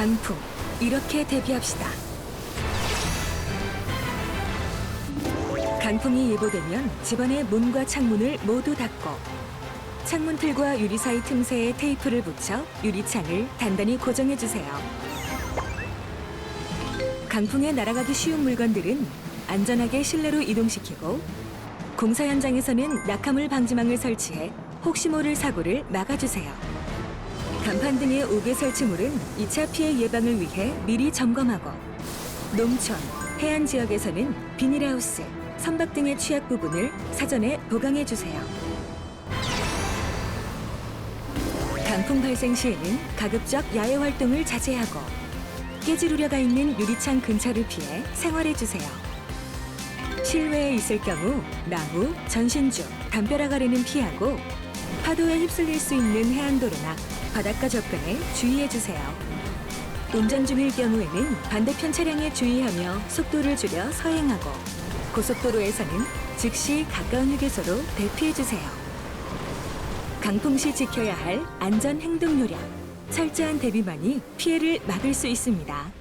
강풍 이렇게 대비합시다. 강풍이 예보되면 집안의 문과 창문을 모두 닫고 창문 틀과 유리 사이 틈새에 테이프를 붙여 유리창을 단단히 고정해 주세요. 강풍에 날아가기 쉬운 물건들은 안전하게 실내로 이동시키고 공사 현장에서는 낙하물 방지망을 설치해 혹시 모를 사고를 막아주세요. 간판 등의 옥외 설치물은 2차 피해 예방을 위해 미리 점검하고 농촌, 해안 지역에서는 비닐하우스, 선박 등의 취약 부분을 사전에 보강해 주세요. 강풍 발생 시에는 가급적 야외 활동을 자제하고 깨질 우려가 있는 유리창 근처를 피해 생활해 주세요. 실외에 있을 경우 나무, 전신주, 담벼락 아래는 피하고 파도에 휩쓸릴 수 있는 해안도로나 바닷가 접근에 주의해 주세요. 운전 중일 경우에는 반대편 차량에 주의하며 속도를 줄여 서행하고 고속도로에서는 즉시 가까운 휴게소로 대피해 주세요. 강풍 시 지켜야 할 안전 행동 요령, 철저한 대비만이 피해를 막을 수 있습니다.